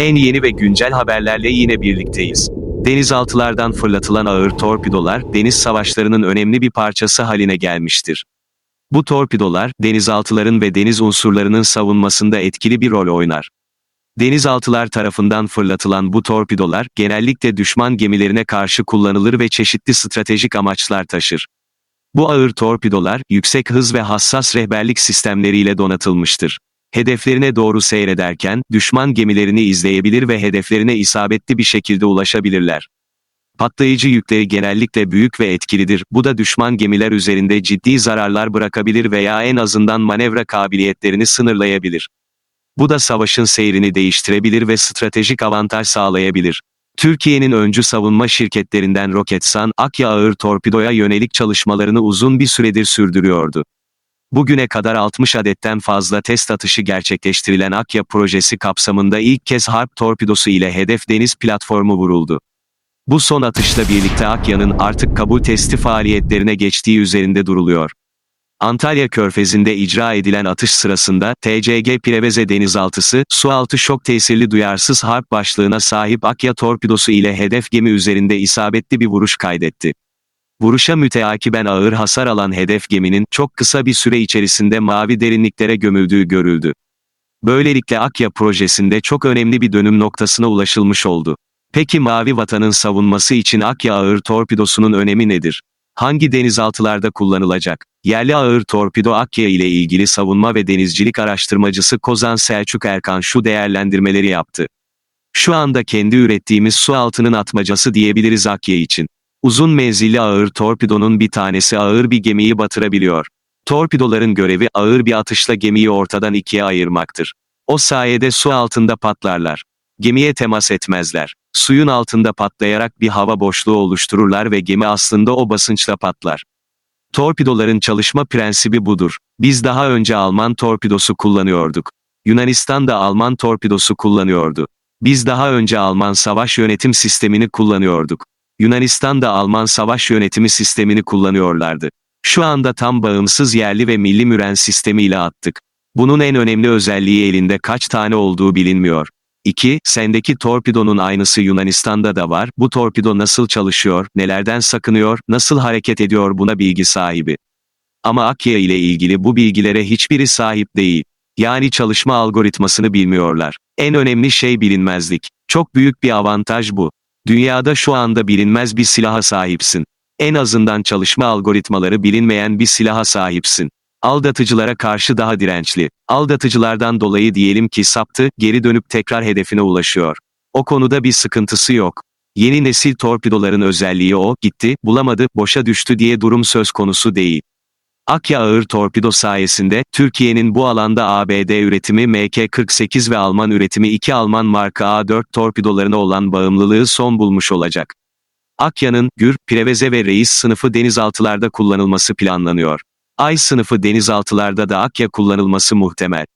En yeni ve güncel haberlerle yine birlikteyiz. Denizaltılardan fırlatılan ağır torpidolar, deniz savaşlarının önemli bir parçası haline gelmiştir. Bu torpidolar, denizaltıların ve deniz unsurlarının savunmasında etkili bir rol oynar. Denizaltılar tarafından fırlatılan bu torpidolar, genellikle düşman gemilerine karşı kullanılır ve çeşitli stratejik amaçlar taşır. Bu ağır torpidolar, yüksek hız ve hassas rehberlik sistemleriyle donatılmıştır. Hedeflerine doğru seyrederken, düşman gemilerini izleyebilir ve hedeflerine isabetli bir şekilde ulaşabilirler. Patlayıcı yükleri genellikle büyük ve etkilidir, bu da düşman gemiler üzerinde ciddi zararlar bırakabilir veya en azından manevra kabiliyetlerini sınırlayabilir. Bu da savaşın seyrini değiştirebilir ve stratejik avantaj sağlayabilir. Türkiye'nin öncü savunma şirketlerinden Roketsan, Akya ağır torpidoya yönelik çalışmalarını uzun bir süredir sürdürüyordu. Bugüne kadar 60 adetten fazla test atışı gerçekleştirilen Akya projesi kapsamında ilk kez harp torpidosu ile hedef deniz platformu vuruldu. Bu son atışla birlikte Akya'nın artık kabul testi faaliyetlerine geçtiği üzerinde duruluyor. Antalya Körfezi'nde icra edilen atış sırasında TCG Preveze denizaltısı, sualtı şok tesirli duyarsız harp başlığına sahip Akya torpidosu ile hedef gemi üzerinde isabetli bir vuruş kaydetti. Vuruşa müteakiben ağır hasar alan hedef geminin çok kısa bir süre içerisinde mavi derinliklere gömüldüğü görüldü. Böylelikle Akya projesinde çok önemli bir dönüm noktasına ulaşılmış oldu. Peki Mavi Vatan'ın savunması için Akya ağır torpidosunun önemi nedir? Hangi denizaltılarda kullanılacak? Yerli ağır torpido Akya ile ilgili savunma ve denizcilik araştırmacısı Kozan Selçuk Erkan şu değerlendirmeleri yaptı. Şu anda kendi ürettiğimiz su altının atmacası diyebiliriz Akya için. Uzun menzilli ağır torpidonun bir tanesi ağır bir gemiyi batırabiliyor. Torpidoların görevi ağır bir atışla gemiyi ortadan ikiye ayırmaktır. O sayede su altında patlarlar. Gemiye temas etmezler. Suyun altında patlayarak bir hava boşluğu oluştururlar ve gemi aslında o basınçla patlar. Torpidoların çalışma prensibi budur. Biz daha önce Alman torpidosu kullanıyorduk. Yunanistan da Alman torpidosu kullanıyordu. Biz daha önce Alman savaş yönetim sistemini kullanıyorduk. Yunanistan da Alman savaş yönetimi sistemini kullanıyorlardı. Şu anda tam bağımsız yerli ve milli müren sistemiyle attık. Bunun en önemli özelliği elinde kaç tane olduğu bilinmiyor. 2. Sendeki torpidonun aynısı Yunanistan'da da var. Bu torpido nasıl çalışıyor, nelerden sakınıyor, nasıl hareket ediyor buna bilgi sahibi. Ama Akya ile ilgili bu bilgilere hiçbiri sahip değil. Yani çalışma algoritmasını bilmiyorlar. En önemli şey bilinmezlik. Çok büyük bir avantaj bu. Dünyada şu anda bilinmez bir silaha sahipsin. En azından çalışma algoritmaları bilinmeyen bir silaha sahipsin. Aldatıcılara karşı daha dirençli. Aldatıcılardan dolayı diyelim ki saptı, geri dönüp tekrar hedefine ulaşıyor. O konuda bir sıkıntısı yok. Yeni nesil torpidoların özelliği o, gitti, bulamadı, boşa düştü diye durum söz konusu değil. Akya ağır torpido sayesinde, Türkiye'nin bu alanda ABD üretimi MK-48 ve Alman üretimi 2 Alman marka A4 torpidolarına olan bağımlılığı son bulmuş olacak. Akya'nın, Gür, Preveze ve Reis sınıfı denizaltılarda kullanılması planlanıyor. Ay sınıfı denizaltılarda da Akya kullanılması muhtemel.